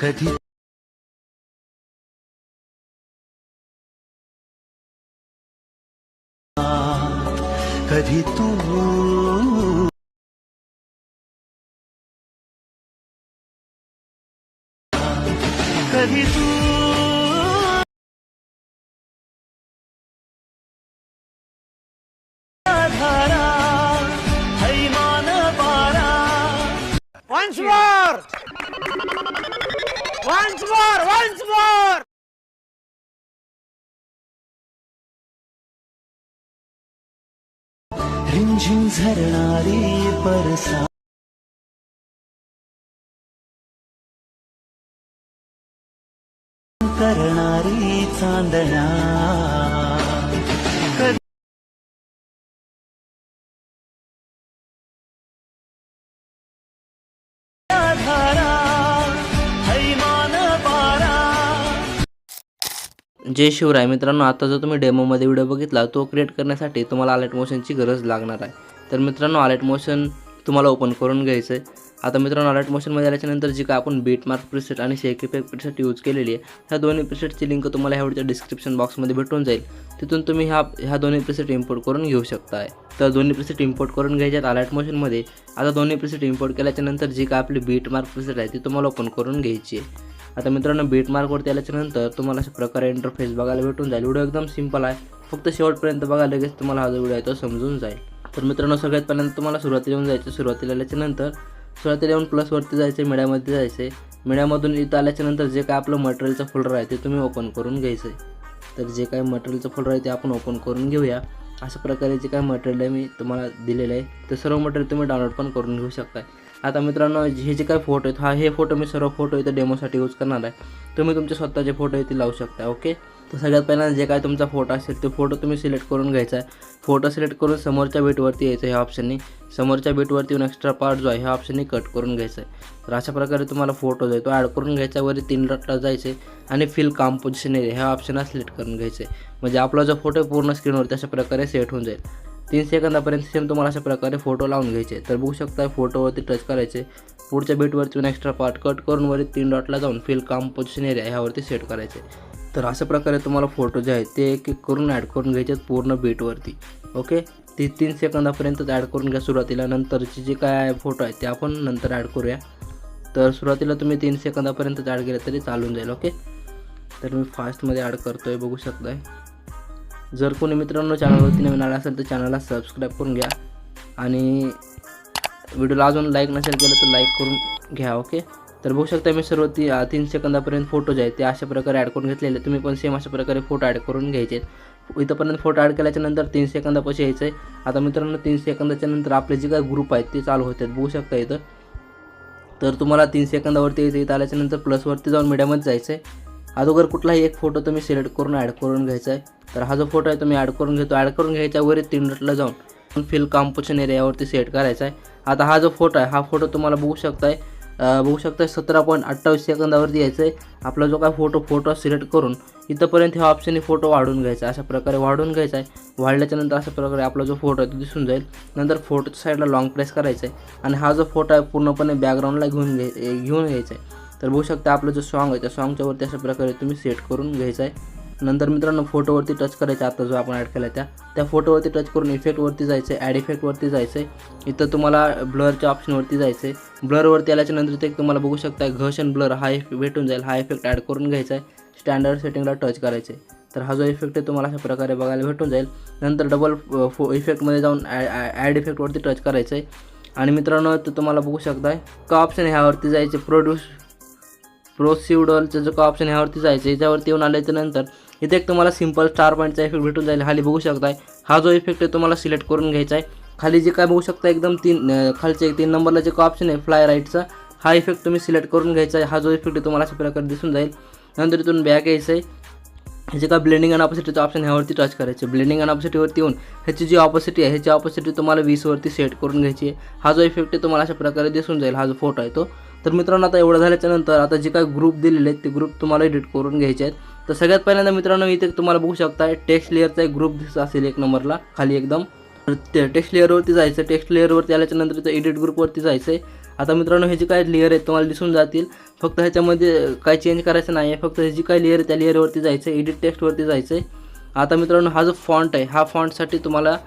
कधी कधी तू कधी तू धारा हैमान बारा Once once more once more रिमझिम झरणारी परसा करणारी चांदणा जय शिवराय. मित्रांनो आता जो तुम्ही डेमोमध्ये व्हिडिओ बघितला तो क्रिएट करण्यासाठी तुम्हाला अलर्ट मोशनची गरज लागणार आहे. तर मित्रांनो अलर्ट मोशन तुम्हाला ओपन करून घ्यायचं आहे आता मित्रांनो अलर्ट मोशनमध्ये आल्याच्यानंतर जी का आपण बीट मार्क प्रिसेट आणि शेक इफेक्ट प्रिसेट यूज केलेली आहे ह्या दोन्ही प्रिसेटची लिंक तुम्हाला ह्या व्हिडिओच्या डिस्क्रिप्शन बॉक्समध्ये भेटून जाईल. तिथून तुम्ही ह्या ह्या दोन्ही प्रिसेट इम्पोर्ट करून घेऊ शकताय. तर दोन्ही प्रिसेट इम्पोर्ट करून घ्यायच्यात अलर्ट मोशनमध्ये आता दोन्ही प्रिसेट इम्पोर्ट केल्याच्यानंतर जी काय आपली बीट मार्क प्रिसेट आहे ती तुम्हाला ओपन करून घ्यायची आहे. आता मित्रांनो बीट मार्कवरती आल्याच्यानंतर तुम्हाला अशा प्रकारे इंटरफेस बघायला भेटून जाईल. व्हिडिओ एकदम सिंपल आहे. फक्त शेवटपर्यंत बघा लगेच तुम्हाला हा जो व्हिडिओ आहे तो समजून जाईल. तर मित्रांनो सगळ्यात पहिल्यांदा तुम्हाला सुरुवातीला येऊन जायचं सुरुवातीला आल्याच्यानंतर सुरुवातीला येऊन प्लसवरती जायचं मिळ्यामध्ये जायचं आहे इथं आल्याच्यानंतर जे काय आपलं मटेरियलचं फोल्डर आहे ते तुम्ही ओपन करून घ्यायचं तर जे काय मटेरियलचं फोल्डर आहे ते आपण ओपन करून घेऊया. अशा प्रकारे जे काय मटेरियल आहे मी तुम्हाला दिलेलं आहे ते सर्व मटेरियल तुम्ही डाउनलोड पण करून घेऊ शकता आता मित्रांनो हे जे काही फोटो आहेत हा हे फोटो मी सर्व फोटो इथं डेमोसाठी यूज करणार आहे. तुम्ही तुमचे स्वतःचे फोटो इथे लावू शकता ओके तर सगळ्यात पहिल्यांदा जे काय तुमचा फोटो असेल ते फोटो तुम्ही सिलेक्ट करून घ्यायचा आहे. फोटो सिलेक्ट करून समोरच्या बीटवरती यायचं ह्या ऑप्शननी समोरच्या बीटवरती येऊन एक्स्ट्रा पार्ट जो आहे ह्या ऑप्शननी कट करून घ्यायचा आहे. तर अशा प्रकारे तुम्हाला फोटो जो आहे तो ॲड करून घ्यायचा वरी तीन डॉटला जायचे आणि फिल कॉम्पोजिशन एरिया ह्या ऑप्शनला सिलेक्ट करून घ्यायचे. म्हणजे आपला जो फोटो आहे पूर्ण स्क्रीनवरती अशा प्रकारे सेट होऊन जाईल. तीन सेकंदापर्यंत सेम तुम्हाला अशा प्रकारे फोटो लावून घ्यायचे. तर बघू शकता फोटोवरती टच करायचे. पुढच्या बीटवरती एक्स्ट्रा पार्ट कट करून वरी तीन डॉटला जाऊन फिल कॉम्पोजिशन एरिया ह्यावरती सेट करायचे. तर अशा प्रकारे तुम्हाला फोटो जे आहेत ते एक एक करून ॲड करून घ्यायचे आहेत पूर्ण बीटवरती ओके ती तीन सेकंदापर्यंतच ॲड करून घ्या सुरुवातीला. नंतरचे जे काय फोटो आहेत ते आपण नंतर ॲड करूया. तर सुरुवातीला तुम्ही तीन सेकंदापर्यंतच ॲड केलं तरी चालून जाईल. ओके तर मी फास्टमध्ये ॲड करतो आहे बघू शकताय. जर कोणी मित्रांनो चॅनलवरती नवीन आला असेल तर चॅनलला सबस्क्राईब करून घ्या. आणि व्हिडिओला अजून लाईक नसेल केलं तर लाईक करून घ्या ओके तर बघू शकता मी सर्व ती तीन सेकंदापर्यंत फोटो जे आहेत. ते अशा प्रकारे ॲड करून घेतलेले. तुम्ही पण सेम अशा प्रकारे फोटो ॲड करून घ्यायचे आहेत. इथंपर्यंत फोटो ॲड केल्याच्यानंतर तीन सेकंदापाशी यायचं आहे आता मित्रांनो तीन सेकंदाच्या नंतर आपले जे काही ग्रुप आहेत ते चालू होतात. बघू शकता इथं. तर तुम्हाला तीन सेकंदावरती यायचं इथं आल्याच्यानंतर प्लसवरती जाऊन मीडियामध्ये जायचं आहे अगोदर कुठलाही एक फोटो तुम्ही सिलेक्ट करून ॲड करून घ्यायचा आहे. तर हा जो फोटो आहे तुम्ही ॲड करून घेतो. ॲड करून घ्यायच्या वरी तीन डॉटला जाऊन फिल कॉम्पोशन एरियावरती सेट करायचा आहे. आता हा जो फोटो आहे हा फोटो तुम्हाला बघू शकताय. बघू शकताय सतरा पॉईंट अठ्ठावीस सेकंदावरती यायचं आहे. आपला जो काय फोटो फोटो सिलेक्ट करून इथंपर्यंत ह्या ऑप्शनने फोटो वाढून घ्यायचा अशा प्रकारे वाढून घ्यायचा आहे. वाढल्याच्यानंतर अशा प्रकारे आपला जो फोटो आहे तो दिसून जाईल. नंतर फोटोच्या साईडला लाँग प्रेस करायचा आहे. आणि हा जो फोटो आहे पूर्णपणे बॅकग्राऊंडला घेऊन घे घेऊन घ्यायचा आहे. तर बघू शकता आपलं जो सॉन्ग आहे त्या सॉन्गच्यावरती अशा प्रकारे तुम्ही सेट करून घ्यायचा आहे नंतर मित्रांनो फोटोवरती टच करायचं आता जो आपण ॲड केला त्या. त्या फोटोवरती टच करून इफेक्टवरती जायचं आहे ॲड इफेक्टवरती जायचं आहे इथं तुम्हाला ब्लरच्या ऑप्शनवरती जायचं आहे ब्लरवरती आल्याच्यानंतर ते तुम्हाला बघू शकता घश ब्लर हा इफेक्ट भेटून जाईल. हा इफेक्ट ॲड करून घ्यायचा आहे स्टँडर्ड सेटिंगला टच करायचे तर हा जो इफेक्ट आहे तुम्हाला अशा प्रकारे बघायला भेटून जाईल. नंतर डबल फो इफेक्टमध्ये जाऊन ॲड इफेक्टवरती टच करायचं आहे आणि मित्रांनो तर तुम्हाला बघू शकताय का ऑप्शन ह्यावरती जायचे प्रोड्यूस प्रोसिवडलचं जो का ऑप्शन ह्यावरती जायचं याच्यावरती येऊन आल्याच्यानंतर इथे एक तुम्हाला सिंपल स्टार पॉईंटचा इफेक्ट भेटून जाईल. खाली बघू शकताय. हा जो इफेक्ट आहे तुम्हाला सिलेक्ट करून घ्यायचा आहे. खाली जे काय बघू शकता एकदम तीन खालचे तीन नंबरला जे का ऑप्शन आहे फ्लाय राईटचा हा इफेक्ट तुम्ही सिलेक्ट करून घ्यायचा आहे. हा जो इफेक्ट आहे तुम्हाला अशा प्रकारे दिसून जाईल. नंतर इथून बॅक यायचं आहे. ह्याचे काय ब्लेंडिंग अँड ऑपॉसिटीचं ऑप्शन ह्यावरती टच करायचे ब्लेंडिंग अँड ऑपॉसिटीवरती येऊन ह्याची जी ऑपॉसिटी आहे ह्याची ऑपॉसिटी तुम्हाला वीसवरती सेट करून घ्यायची आहे. हा जो इफेक्ट आहे तुम्हाला अशा प्रकारे दिसून जाईल. हा जो फोटो आहे तो. तर मित्रांनो आता एवढं झाल्याच्यानंतर आता जे काय ग्रुप दिलेले आहेत ते ग्रुप तुम्हाला एडिट करून घ्यायचे आहेत. तर सगळ्यात पहिल्यांदा मित्रांनो इथे तुम्हाला बघू शकता टेक्स्ट लेअरचा एक ग्रुप दिसत असेल एक नंबरला खाली एकदम. तर ते टेक्स्ट लेअरवरती जायचं टेक्स्ट लेअरवरती आल्याच्यानंतर तिथं एडिट ग्रुपवरती जायचं आहे आता मित्रांनो हे जे काय लेअर आहेत तुम्हाला दिसून जातील. फक्त ह्याच्यामध्ये काय चेंज करायचं नाही आहे फक्त हे जी काय लेअर आहे त्या लेअरवरती जायचं आहे एडिट टेक्स्टवरती जायचं आहे आता मित्रांनो हा जो फॉन्ट आहे हा फॉन्टसाठी तुम्हाला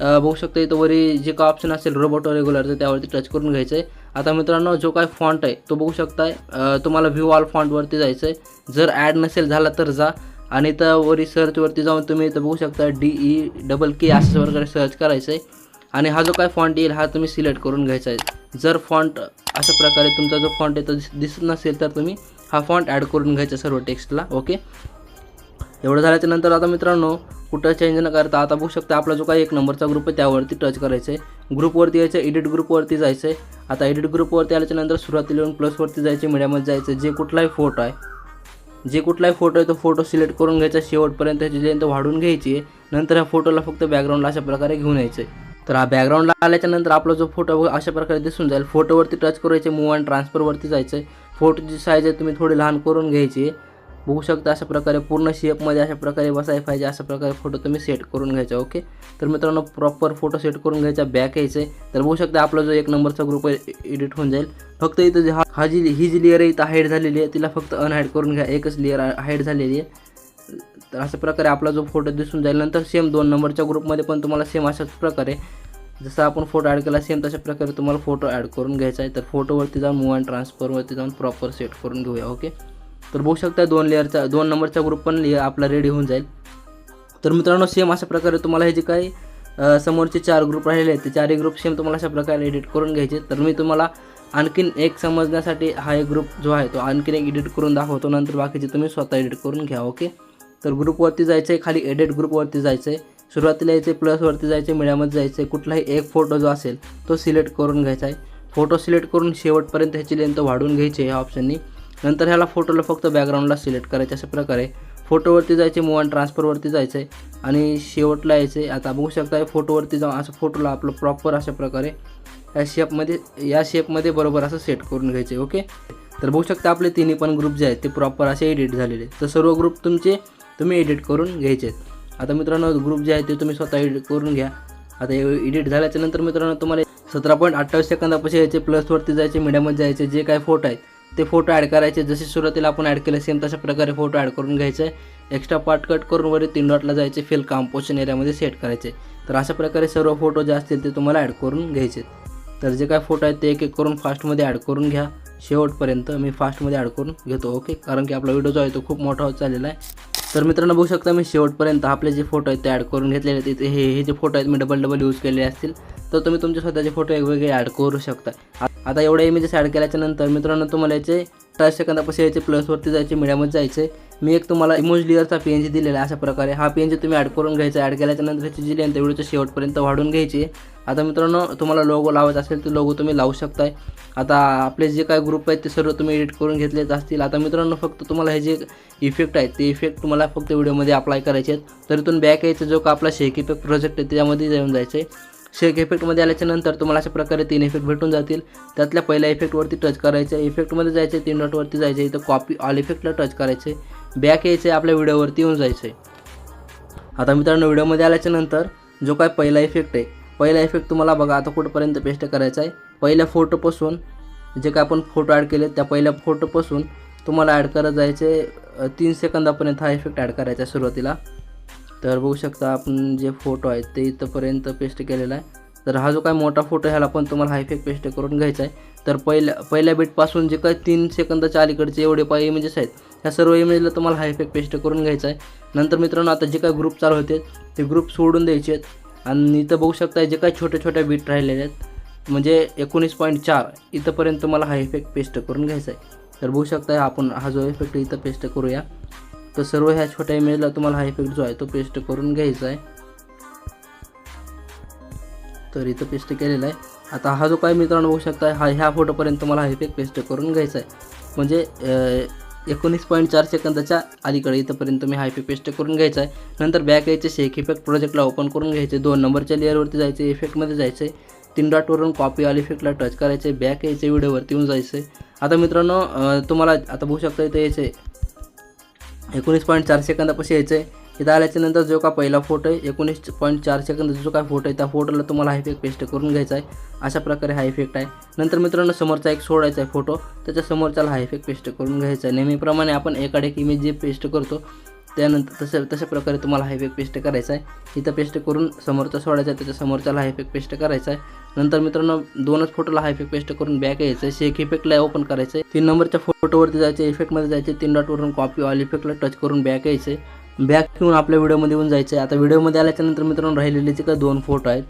बघू शकता इथं वरी जे काय ऑप्शन असेल रोबोट रेग्युलरचं त्यावरती टच करून घ्यायचं आहे आता मित्रांनो जो काय फॉन्ट आहे तो बघू शकताय. तुम्हाला व्ह्यू ऑल फॉन्टवरती जायचं आहे जर ॲड नसेल झाला तर जा. आणि इथं वरी सर्चवरती जाऊन तुम्ही इथं बघू शकता डी ई डबल के असं वगैरे सर्च करायचं आहे आणि हा जो काय फॉन्ट येईल हा तुम्ही सिलेक्ट करून घ्यायचा आहे जर फॉन्ट अशा प्रकारे तुमचा जो फॉन्ट आहे तो दिसत नसेल तर तुम्ही हा फॉन्ट ॲड करून घ्यायचा सर्व टेक्स्टला ओके एवढं झाल्याच्यानंतर आता मित्रांनो कुठं चेंज न करता आता बघू शकता आपला जो काही एक नंबरचा ग्रुप आहे त्यावरती टच करायचं आहे ग्रुपवरती यायचं एडिट ग्रुपवरती जायचं आहे. आता एडिट ग्रुपवरती आल्याच्यानंतर सुरुवातीला येऊन प्लसवरती जायचं मीडियामध्ये जायचं. जे कुठलाही फोटो आहे जे कुठलाही फोटो आहे तो फोटो सिलेक्ट करून घ्यायचा. शेवटपर्यंत त्याची लेंथ वाढून घ्यायची आहे. नंतर ह्या फोटोला फक्त बॅकग्राऊंडला अशा प्रकारे घेऊन यायचं आहे. तर हा बॅकग्राऊंडला आल्याच्यानंतर आपला जो फोटो अशा प्रकारे दिसून जाईल. फोटोवरती टच करायचे मूव अँड ट्रान्सफरवरती जायचं आहे. फोटोची साईज आहे तुम्ही थोडी लहान करून घ्यायची आहे. बघू शकता अशा प्रकारे पूर्ण शेपमध्ये अशा प्रकारे बसायला पाहिजे अशा प्रकारे फोटो तुम्ही सेट करून घ्यायचा ओके तर मित्रांनो प्रॉपर फोटो सेट करून घ्यायचा बॅक यायचं आहे. तर बघू शकता आपला जो एक नंबरचा ग्रुप आहे एडिट होऊन जाईल. फक्त इथं जे हा हा जी ही जी लेअर आहे इथं हाईड झालेली आहे तिला फक्त अनहाईड करून घ्या. एकच लेअर हाईड झालेली आहे. तर अशा प्रकारे आपला जो फोटो दिसून जाईल. नंतर सेम दोन नंबरच्या ग्रुपमध्ये पण तुम्हाला सेम अशाच प्रकारे जसं आपण फोटो ॲड केला सेम तशा प्रकारे तुम्हाला फोटो ॲड करून घ्यायचा आहे. तर फोटोवरती जाऊन मूव अँड ट्रान्सफरवरती जाऊन प्रॉपर सेट करून घेऊया ओके तर बघू शकता दोन लेअरचा दोन नंबरचा ग्रुप पण आपला रेडी होऊन जाईल. तर मित्रांनो सेम अशा प्रकारे तुम्हाला हे जे काही समोरचे चार ग्रुप राहिलेले आहेत ते चारही ग्रुप सेम तुम्हाला अशा प्रकारे एडिट करून घ्यायचे. तर मी तुम्हाला आणखीन एक समजण्यासाठी हा एक ग्रुप जो आहे तो आणखीन एक एडिट करून दाखवतो. नंतर बाकीचे तुम्ही स्वतः एडिट करून घ्या ओके तर ग्रुपवरती जायचं आहे खाली एडिट ग्रुपवरती जायचं आहे सुरुवातीला यायचे प्लसवरती जायचे मिळ्यामध्ये जायचं आहे कुठलाही एक फोटो जो असेल तो सिलेक्ट करून घ्यायचा आहे. फोटो सिलेक्ट करून शेवटपर्यंत ह्याची लेंथ वाढवून घ्यायची आहे ह्या ऑप्शननी नंतर ह्याला फोटोला फक्त बॅकग्राऊंडला सिलेक्ट करायचे अशा प्रकारे. फोटोवरती जायचे मूव अँड ट्रान्सफरवरती जायचं आहे आणि शेवटला यायचं. आहे आता बघू शकता फोटोवरती जाऊन असं फोटोला आपलं प्रॉपर अशा प्रकारे या शेपमध्ये या शेपमध्ये बरोबर असं सेट करून घ्यायचे ओके तर बघू शकता आपले तिन्ही पण ग्रुप जे आहेत ते प्रॉपर असे एडिट झालेले आहेत. तर सर्व ग्रुप तुमचे तुम्ही एडिट करून घ्यायचे आहेत. आता मित्रांनो ग्रुप जे आहे ते तुम्ही स्वतः एडिट करून घ्या. आता एडिट झाल्याच्यानंतर मित्रांनो तुम्हाला सतरा पॉईंट अठ्ठावीस सेकंदापाशी यायचे प्लसवरती जायचे मीडियामध्ये जायचे जे काय फोटो आहेत ते फोटो ॲड करायचे. जसे सुरुवातीला आपण ॲड केले सेम तशा प्रकारे फोटो ॲड करून घ्यायचे. एक्स्ट्रा पार्ट कट करून वरी तीन डॉटला जायचे फिल कॉम्पोशन एरियामध्ये सेट करायचे. तर अशा प्रकारे सर्व फोटो जे असतील ते तुम्हाला ॲड करून घ्यायचे. तर जे काय फोटो आहेत ते एक एक करून फास्टमध्ये ॲड करून घ्या. शेवटपर्यंत मी फास्टमध्ये ॲड करून घेतो ओके कारण की आपला व्हिडिओ जो आहे तो खूप मोठा होत चाललेला आहे. तर मित्रांनो बघू शकता मी शेवटपर्यंत आपले जे फोटो आहेत ते ॲड करून घेतलेले आहेत. हे हे जे फोटो आहेत मी डबल डबल यूज केलेले असतील. तर तुम्ही तुमचे स्वतःचे फोटो वेगवेगळे ॲड करू शकता. आता एवढ्या इमेजेस ॲड केल्याच्यानंतर मित्रांनो तुम्हाला याचे टच सेकंदापासून यायचे प्लसवरती जायचे मीडियामध्ये जायचे. मी एक तुम्हाला इमोज लिअरचा पी एन जी दिलेला आहे अशा प्रकारे. हा पी एन जी तुम्ही ॲड करून घ्यायचा. ॲड केल्याच्यानंतर ह्याची जी लेंथ व्हिडिओच्या शेवटपर्यंत वाढून घ्यायची. आता मित्रांनो तुम्हाला लोगो लावायचा असेल तर लोगो तुम्ही लावू शकताय. आता आपले जे काय ग्रुप आहेत ते सर्व तुम्ही एडिट करून घेतलेच असतील. आता मित्रांनो फक्त तुम्हाला हे जे इफेक्ट आहेत ते इफेक्ट तुम्हाला फक्त व्हिडिओमध्ये अप्लाय करायचे आहेत. तर इथून बॅक यायचं जो का आपला शेक इफेक्ट प्रोजेक्ट आहे त्यामध्ये जाऊन जायचं आहे शेक इफेक्टमध्ये आल्याच्यानंतर तुम्हाला अशा प्रकारे तीन इफेक्ट भेटून जातील. त्यातल्या पहिल्या इफेक्टवरती टच करायचं इफेक्टमध्ये जायचे तीन डॉटवरती जायचे इथं कॉपी ऑल इफेक्टला टच करायचे बॅक यायचे आपल्या व्हिडिओवरती येऊन जायचं आता मित्रांनो व्हिडिओमध्ये आल्याच्यानंतर जो काय पहिला इफेक्ट आहे पहिला इफेक्ट तुम्हाला बघा आता कुठपर्यंत पेस्ट करायचा आहे. पहिल्या फोटोपासून जे काय आपण फोटो ॲड केले त्या पहिल्या फोटोपासून तुम्हाला ॲड करत जायचे तीन सेकंदापर्यंत हा इफेक्ट ॲड करायचा आहे सुरुवातीला. तर बघू शकता आपण जे फोटो आहेत ते इथंपर्यंत पेस्ट केलेला आहे. तर हा जो काय मोठा फोटो ह्याला पण तुम्हाला हायफेक पेस्ट करून घ्यायचा आहे. तर पहिल्या पहिल्या बीटपासून जे काय तीन सेकंदाच्या अलीकडचे एवढे पाय इमेजेस आहेत ह्या सर्व इमेजला तुम्हाला हायफेक पेस्ट करून घ्यायचा आहे. नंतर मित्रांनो आता जे काय ग्रुप चालू होते ते ग्रुप सोडून द्यायचे आहेत. आणि इथं बघू शकता जे काय छोट्या छोट्या बीट राहिलेले आहेत म्हणजे एकोणीस पॉईंट चार इथंपर्यंत तुम्हाला हा इफेक्ट पेस्ट करून घ्यायचा आहे. तर बघू शकता आपण हा जो इफेक्ट इथं पेस्ट करूया. तर सर्व ह्या छोट्या इमेजला तुम्हाला हा इफेक्ट जो आहे तो पेस्ट करून घ्यायचा आहे. तर इथं पेस्ट केलेला आहे. आता हा जो काय मित्रांनो बघू शकता हा ह्या फोटोपर्यंत तुम्हाला हा इफेक्ट पेस्ट करून घ्यायचा आहे. म्हणजे एकोणीस पॉईंट चार सेकंदाच्या अलीकडे इथंपर्यंत तुम्ही हा इफेक्ट पेस्ट करून घ्यायचा आहे. नंतर बॅक यायचे शेक इफेक्ट प्रोजेक्टला ओपन करून घ्यायचे. दोन नंबरच्या लेअरवरती जायचे इफेक्टमध्ये जायचे. तीन डॉटवरून कॉपी ऑल इफेक्टला टच करायचे. बॅक यायचे व्हिडिओवरती येऊन जायचे. आता मित्रांनो तुम्हाला आता बघू शकता इथे यायचे एकोणीस पॉईंट चार सेकंदापाशी यायचं आहे इथं आल्याच्यानंतर जो का पहिला फोटो आहे एकोणीस पॉईंट चार सेकंद जो काय फोटो आहे त्या फोटोला तुम्हाला हा इफेक्ट पेस्ट करून घ्यायचा आहे. अशा प्रकारे हा इफेक्ट आहे. नंतर मित्रांनो समोरचा एक सोडायचा आहे फोटो त्याच्या समोरच्याला हा इफेक्ट पेस्ट करून घ्यायचा आहे. नेहमीप्रमाणे आपण एकाड एक इमेज जे पेस्ट करतो त्यानंतर तसं तशा प्रकारे तुम्हाला हा इफेक्ट पेस्ट करायचा आहे. इथं पेस्ट करून समोरचा सोडायचा आहे त्याच्या समोरच्याला हा इफेक्ट पेस्ट करायचा आहे. नंतर मित्रांनो दोनच फोटोला हा इफेक्ट पेस्ट करून बॅक यायचं आहे. शेक इफेक्टला ओपन करायचं आहे. तीन नंबरच्या फोटोवरती जायचं इफेक्टमध्ये जायचे तीन डॉटवरून कॉपी ऑल इफेक्टला टच करून बॅक यायचं आहे. बॅक घेऊन आपल्या व्हिडिओमध्ये येऊन जायचं आहे. आता व्हिडिओमध्ये आल्याच्यानंतर मित्रांनो राहिलेले जे का दोन फोटो आहेत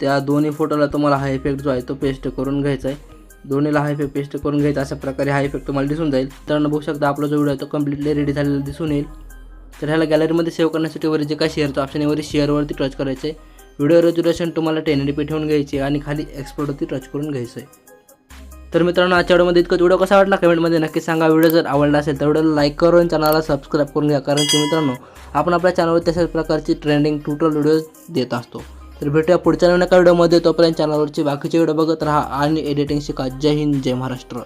त्या दोन्ही फोटोला तुम्हाला हा इफेक्ट जो आहे तो पेस्ट करून घ्यायचा आहे. दोन्हीला हा इफेक्ट पेस्ट करून घ्यायचा अशा प्रकारे हा इफेक्ट तुम्हाला दिसून जाईल. तर बघू शकता आपला जो व्हिडिओ आहे तो कम्प्लिटली रेडी झालेला दिसून येईल. तर ह्याला गॅलरीमध्ये सेव्ह करण्यासाठी वर जे काय शेअरचं ऑप्शन आहे वरील शेअरवरती टच करायचं. आहे व्हिडिओ रेज्युलेशन तुम्हाला टेन डी ठेवून घ्यायची आणि खाली एक्सपोर्टवरती टच करून घ्यायचं आहे तर मित्रांनो आजच्या व्हिडिओमध्ये इतकं व्हिडिओ कसा वाटला कमेंटमध्ये नक्की सांगा. व्हिडिओ जर आवडला असेल तर व्हिडिओला लाईक करून चॅनलला सबस्क्राईब करून घ्या. कारण की मित्रांनो आपण आपल्या चॅनलवर तशाच प्रकारची ट्रेंडिंग ट्युटोरियल व्हिडिओज देत असतो. तर भेटूया पुढच्या नवीन एका व्हिडिओमध्ये तोपर्यंत चॅनलवरची बाकीचे व्हिडिओ बघत राहा आणि एडिटिंग शिका. जय हिंद जय महाराष्ट्र.